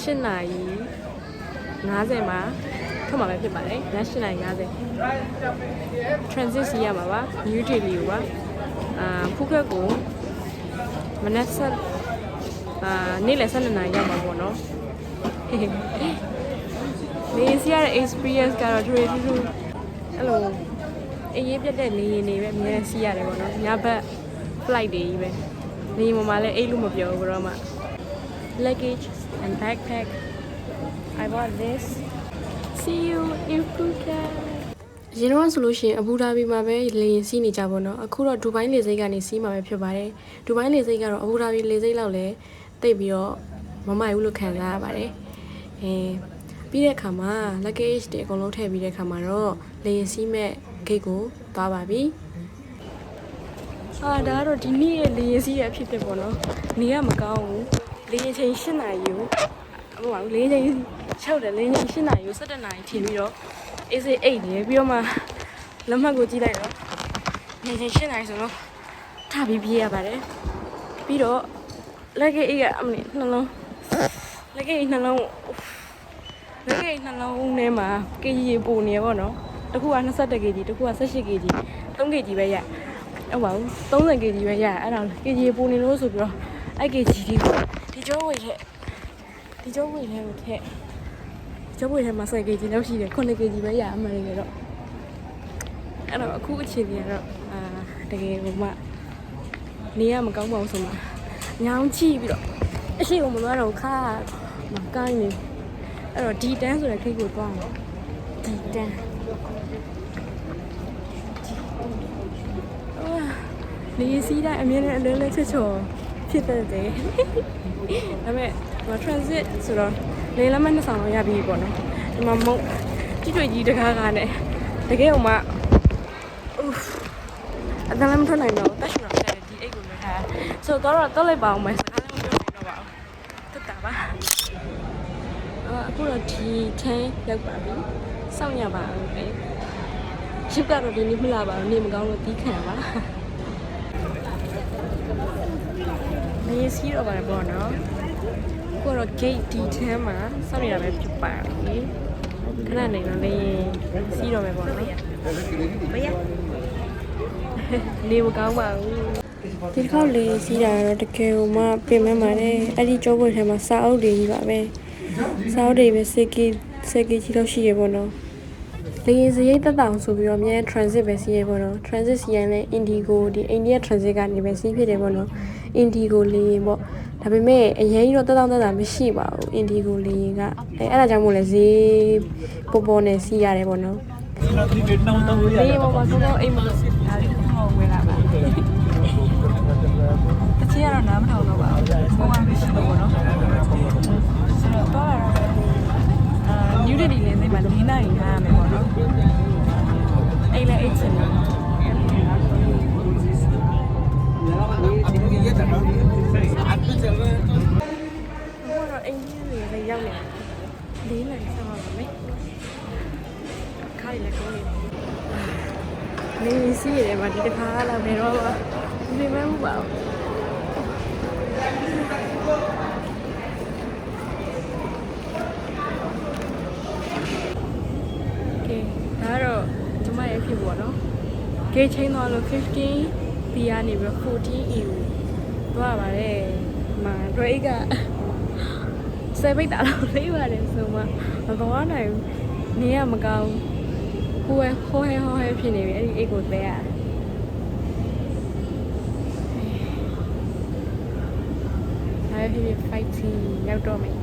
8နာရီ50မှာထွက်မှာပဲဖြစ်ပါတယ်။ည8နာရီ50 transit စီးရမှာပါ New Delhi ကိုပါအာဖူးခက်ကိုမနက်ဆက်အာနေ့လယ်12နာရီရောက်မှာပေါ့နော်။ဟေးဟေးလေစီးရတဲ့ experience ကတော့ထူထူထူအဲ့လိုအေးရေးပြတ်တဲ့နေရင်တွေပဲအများကြီးစီးရတယ်ပေါ့နော်ညဘက် flight တွေကြီးပဲနေရင်ပေါ်မှာလည်းအိတ်လို့မပြောဘူးဘရောမှ luggage and backpack I bought this see you in Phuket ရင်းတော့ဆိုလို့ရှိရင်အဘူဒါဘီမှာပဲလေရင်စီးနေကြပါတော့အခုတော့ဒူဘိုင်းလေဆိပ်ကနေစီးမှာပဲဖြစ်ပါတယ်ဒူဘိုင်းလေဆိပ်ကတော့အဘူဒါဘီလေဆိပ်လောက်လဲတိတ်ပြီးတော့မမိုက်ဘူးလို့ခံစားရပါတယ်အဲပြီးတဲ့အခါမှာ luggage တွေအကုန်လုံးထည့်ပြီးတဲ့အခါမှာတော့လေရင်စီးမဲ့ gate ကိုသွားပါပြီအာဒါကတော့ဒီနေ့ရဲ့လေရင်စီးရဲ့အဖြစ်ဖြစ်ပေါ့နော်နေရမကောင်းဘူး လေရင်ချိန်၈နာရီကိုဟိုပါလေရင်ချိန်၆တယ်လေရင်ချိန်၈နာရီကို၁၇နာရီထင်ပြီးတော့အေးစေးအိတ်နေပြီးတော့မှလက်မှတ်ကိုကြည့်လိုက်တော့နေချင်းရှင်းနိုင်ဆိုတော့ထပြီးပြေးရပါတယ်ပြီးတော့လက်ကအိတ်ကအမလီနှလုံးလက်ကအိတ်နှလုံးလက်ကအိတ်နှလုံးထဲမှာ kg ရေပိုနေရပါတော့တစ်ခုက21 kg တစ်ခုက18 kg 3 kg ပဲရဟုတ်ပါဘူး30 kg ပဲရအဲ့ဒါ kg ရေပိုနေလို့ဆိုပြီးတော့ အဲ့ kg ဒီဒီကျောဝေထက်ဒီကျောဝေထဲကိုထက်ကျုပ်ဝေထဲမှာ10 kg လောက်ရှိတယ်9 kg ပဲရအမှန်တကယ်တော့အဲ့တော့အခုအခြေအနေကတော့အာတကယ်ဟိုမှနေရမကောင်းပါဘူးဆိုမှညောင်းကြည့်ပြီးတော့အရှိကမလို့တော့ခါမကိုင်းနေအဲ့တော့ဒီတန်းဆိုတဲ့ခိတ်ကိုတွားအောင်ဒီတန်းအာနေစီးတိုင်းအမြဲတမ်းအလဲလဲချွတ်ချော် ဖြစ်တတ်တယ်ဒါပေမဲ့ဟို transit ဆိုတော့လေလမ်းမနှစ်ဆောင်တော့ရပြီပေါ့နော်ဒီမှာမုံကြည့်တွေ့ကြီးတကားကားနဲ့တကယ်ဟိုမှာအူးအတလည်းမထွက်နိုင်တော့တက်ရှူတော့တယ်ဒီအိတ်ကိုလွှဲထားဆိုတော့တော့တော့လိုက်ပါအောင်မယ်စကားလည်းမပြောနိုင်တော့ပါဘူးတက်တာပါအာအခုတော့ဒီထန်းရောက်ပါပြီစောင့်ရပါအောင်ပဲရှစ်ကတော့ဒီနေ့မလာပါဘူးနေမကောင်းလို့တီးခံပါ နေစီးတော့ပါတယ်ပေါ့နော်ကိုတော့ gate ဒီထန်းမှာစောင့်ရတာပဲဖြစ်ပါတယ်ခဏနေတော့လေစီးတော့မယ်ပေါ့နော်မရနေမကောင်းပါဘူးဒီတစ်ခေါက်လေစီးတာတော့တကယ်ဟိုမှပြင်မဲ့ပါတယ်အဲ့ဒီကြောပွေထဲမှာစာအုပ်တွေကြီးပါပဲစာအုပ်တွေပဲစကီစကီကြီးလို့ရှိရပေါ့နော် လေယာဉ်စရိတ်တက်တောင်ဆိုပြီးတော့အများ transit ပဲစီးရပေါ့နော် transit စီးရင်လည်း Indigo ဒီ India transit ကနေပဲစီးဖြစ်တယ်ပေါ့နော် Indigo လေယာဉ်ပေါ့ဒါပေမဲ့အရင်ကြီးတော့တက်တောင်တက်တာမရှိပါဘူး Indigo လေယာဉ်ကအဲအဲ့ဒါကြောင့်မို့လဲဈေးပေါ်ပေါ်နဲ့စီးရတယ်ပေါ့နော်လေယာဉ်ပေါ်မှာဆိုတော့အိမ်မှာ အိမ်ကြီးတွေလည်းရောက်နေတာဖြစ်ပါတယ်လေးနိုင်ဆောင်ပါမယ်ခါရလည်းကောင်းနေတယ်နေစီးရတယ်ဗာဒီတစ်ခါလောက်နေတော့မပြမဲဘူးပါဒါတော့ကျမရဲ့ဖြစ်ပေါ့နော်။ gate change တော့လို့15 B ကနေပြီးတော့14 EU သွားရပါတယ်။မာတွဲအိတ်က ဆယ်ပိတ်တာတော့လေးပါတယ်ဆိုမှမသွားနိုင်ဘူးနေရမကောင်းဟိုဟဲဟိုဟဲဟိုဟဲဖြစ်နေပြီအဲ့ဒီအိတ်ကိုသဲရအဲ့ဒီ fighting ရောက်တော့မယ်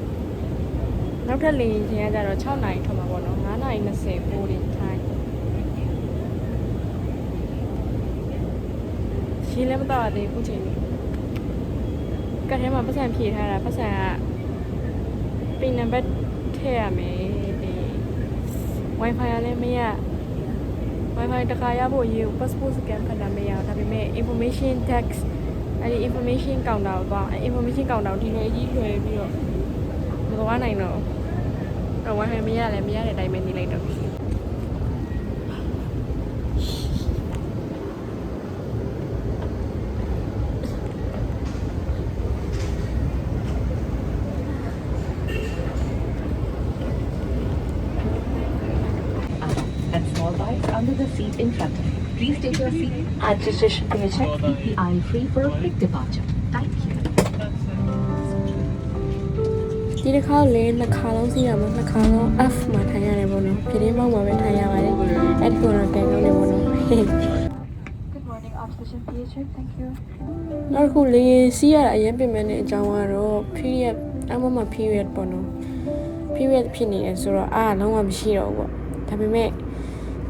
နောက်ထပ်လေရင်ချင်းကကြတော့6နိုင်ထွက်မှာပေါ့နော်9နိုင်20ပိုးလေးထိုင်ရှင်းလည်းမတော့သေးဘူးချိန်ကထဲမှာပတ်စံဖြည့်ထားတာပတ်စံက ပင်နံပါတ်ထည့်ရမယ်ဒီ wifi ကလည်းမရ wifi တခါရဖို့ရေကို passport scan ဖတ်တာမရဘူးဒါပေမဲ့ information tax အဲ့ဒီ information counter ကိုသွားအဲ့ information counter ကိုဒီလိုကြီးလွှဲပြီးတော့မသွားနိုင်တော့ဘူးအဲ့ wifi မရလည်းမရတဲ့အတိုင်းပဲနေလိုက်တော့ under the seat in front of you. Please take your seat at registration paycheck. Keep the aisle free for a quick departure. Thank you. ဒီတစ်ခါလေးနှစ်ခါလုံးစီးရမှာနှစ်ခါလုံး F မှာထိုင်ရတယ်ပေါ့နော်ပြတင်းပေါက်မှာပဲထိုင်ရပါတယ်အဲ့ဒီကတော့တိုင်ကောင်းနေပေါ့နော် Good morning obstetrician paycheck thank you နောက်တစ်ခုလေးစီးရတာအရင်ပြင်မဲ့တဲ့အကြောင်းကတော့ period အမမ period ပေါ့နော် period ဖြစ်နေတယ်ဆိုတော့အားလုံးဝမရှိတော့ဘူးပေါ့ဒါပေမဲ့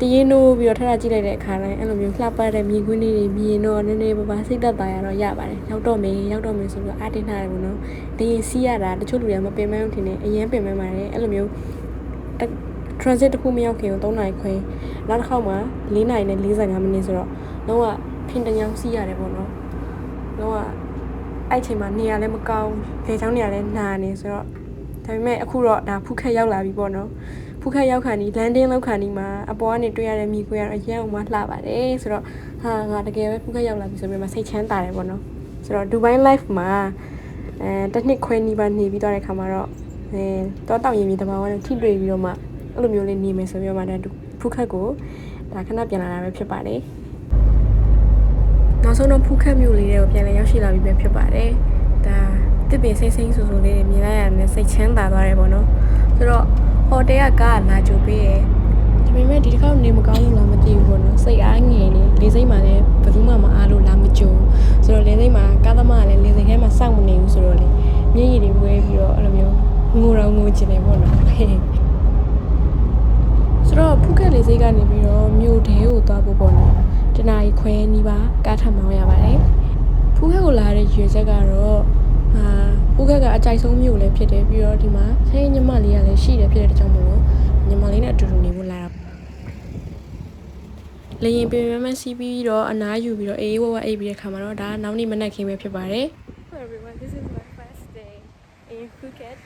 တရင်နိုးပြီးတော့ထထကြည့်လိုက်တဲ့အခါတိုင်းအဲ့လိုမျိုးလှပတဲ့မြင်ကွင်းလေးတွေမြင်တော့နည်းနည်းပါးပါစိတ်သက်သာရတော့ရပါတယ်ရောက်တော့မယ်ရောက်တော့မယ်ဆိုပြီးတော့အားတင်းထားတယ်ပေါ့နော်တရင်စီးရတာတချို့လူတွေကမပင်မအောင်ထင်တယ်အရင်ပင်မပါတယ်အဲ့လိုမျိုး transit တစ်ခုမရောက်ခင်ကို3နာရီခွဲနောက်တစ်ခေါက်မှာ4နာရီနဲ့45မိနစ်ဆိုတော့လုံးဝဖင်တညောင်စီးရတယ်ပေါ့နော်လုံးဝအဲ့ချိန်မှာနေရာလည်းမကောင်းလေချောင်းနေရာလည်းနာနေဆိုတော့ဒါပေမဲ့အခုတော့ဒါဖုခက်ရောက်လာပြီပေါ့နော် ဖုခက်ရောက်ခါနီလန်ဒင်းလောက်ခါနီမှာအပေါ်ကနေတွေ့ရတဲ့မြေခွေကတော့အရန်အောင်မလှပါတယ်ဆိုတော့ဟာငါတကယ်ပဲဖုခက်ရောက်လာပြီဆိုပြီးမှစိတ်ချမ်းသာတယ်ပေါ့နော်ဆိုတော့ Dubai Life မှာအဲတစ်နှစ်ခွဲနီးပါးနေပြီးသွားတဲ့ခါမှာတော့အဲတော့တောက်ရင်မြေတဘာဝနဲ့ထိတွေ့ပြီးတော့မှအဲ့လိုမျိုးလေးနေမယ်ဆိုပြီးတော့မှဒါဖုခက်ကိုဒါခဏပြန်လာတာပဲဖြစ်ပါတယ်နောက်ဆုံးတော့ဖုခက်မျိုးလေးတွေကိုပြန်လဲရောက်ရှိလာပြီပဲဖြစ်ပါတယ်ဒါတစ်ပင်စိမ့်စိမ့်ဆူဆူလေးတွေမြင်လိုက်ရတဲ့စိတ်ချမ်းသာသွားတယ်ပေါ့နော်ဆိုတော့ ဟိုတယ်ကကားလာကြိုပေးရယ်ဒါပေမဲ့ဒီတစ်ခေါက်နေမကောင်းလို့လားမသိဘူးပေါ့နော်စိတ်အားငယ်နေလေးစိမ့်မှလည်းဘယ်သူမှမအားလို့လားမကြုံဆိုတော့လေးစိမ့်မှာကားသမားကလည်းလေးစိမ့်ထဲမှာစောင့်မနေဘူးဆိုတော့လေမျက်ရည်တွေဝဲပြီးတော့အဲ့လိုမျိုးငိုတော့ငိုချင်တယ်ပေါ့နော်ဆိုတော့ဖုကက်လေးစိတ်ကနေပြီးတော့မြို့တဲကိုသွားဖို့ပေါ့နော်တနားရီခွဲနီးပါကားထပ်မောင်းရပါတယ်ဖုကက်ကိုလာတဲ့ရွေချက်ကတော့အာ ဖုကက်ကအကြိုက်ဆုံးမြို့လည်းဖြစ်တယ်ပြီးတော့ဒီမှာဆိုင်ညီမလေးကလည်းရှိတယ်ဖြစ်တဲ့ကြောင့်မလို့ညီမလေးနဲ့အတူတူနေဖို့လာတာလေရင်ပင်ပန်းမစီးပြီးတော့အနားယူပြီးတော့အေးဝဝအိပ်ပြီးတဲ့ခါမှာတော့ဒါနောက်နေ့မနက်ခင်းပဲဖြစ်ပါတယ် Hello everyone, this is my first day in Phuket.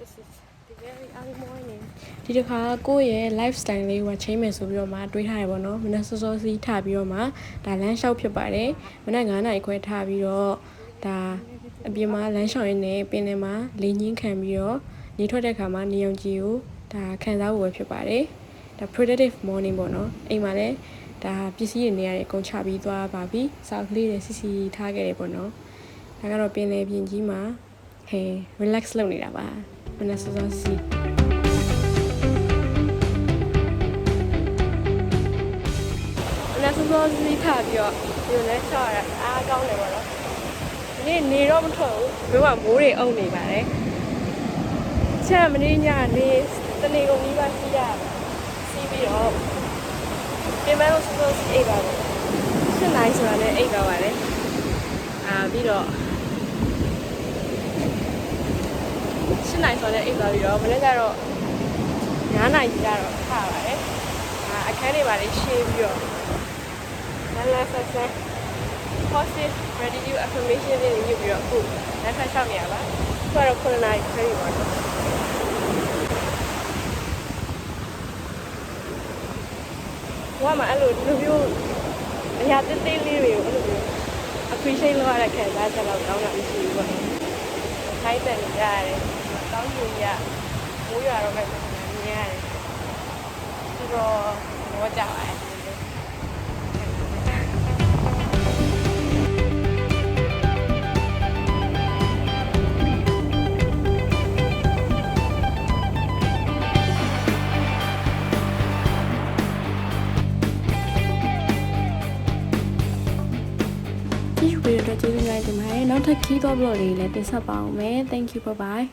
This is the very early morning. ဒီတစ်ခါကိုယ့်ရဲ့ lifestyle လေးကိုချိန်မယ်ဆိုပြီးတော့မှတွေးထားရပါတော့မနက်စောစောစီးထပြီးတော့မှဒါလမ်းလျှောက်ဖြစ်ပါတယ်မနက်9နာရီခွဲထပြီးတော့ ဒါအပြင်မှာလမ်းလျှောက်ရင်းနဲ့ပင်လယ်မှာလေညင်းခံပြီးတော့နေထွက်တဲ့ခါမှာနေအောင်ကြီးကိုဒါခံစားဖို့ပဲဖြစ်ပါတယ်ဒါ productive morning ပေါ့နော်အိမ်မှာလည်းဒါပစ္စည်းတွေနေရာတွေအကုန်ချပြီးသွားပါပြီစောက်ကလေးတွေစီစီထားခဲ့တယ်ပေါ့နော်ဒါကတော့ပင်လယ်ပြင်ကြီးမှာဟဲ relax လုပ်နေတာပါမနက်စောစောစီးမနက်စောစောစီးထပြီးတော့ဒီလိုလဲချောက်ရတာအားကောင်းတယ်ပေါ့နော်ဒီ နေ့နေတော့မထွက်ဘူးဘယ်မှာမိုးတွေအုံနေပါတယ်ချက်မနေ့ညနေတနေကုန်ကြီးပါစီးရစီးပြီးတော့ပြင်ပန်းလို့စောစောစီးအိပ်ပါတယ်ရှင်းနိုင်ဆိုတာလည်းအိပ်ပါပါတယ်အာပြီးတော့ရှင်းနိုင်ဆိုလည်းအိပ်သွားပြီးတော့မနေ့ကတော့9နိုင်ကြီးကတော့ခါပါတယ်အာအခန်းတွေပါလေရှင်းပြီးတော့လမ်းလမ်းဆက်ဆက် positive gratitude affirmation တွေညွှန်ပြီးတော့အခုလမ်းဆက်လျှောက်နေရပါခုကတော့9နာရီခရီးပါတော့ဘာမှအဲ့လိုဒီလိုမျိုးအရာသေးသေးလေးတွေကိုအဲ့လိုမျိုး appreciate လုပ်ရတဲ့ခံစားချက်တော့ကောင်းတာမရှိဘူးပေါ့။ခိုင်းတယ်နေရတယ်။ကောင်းယူရ။မိုးရတော့ပဲမြင်ရတယ်။ဆိုတော့တော့ကြပါရဲ့ နောက်ထပ်ခီးတော့ blog လေးလည်းတင်ဆက်ပါအောင်မယ် thank you bye bye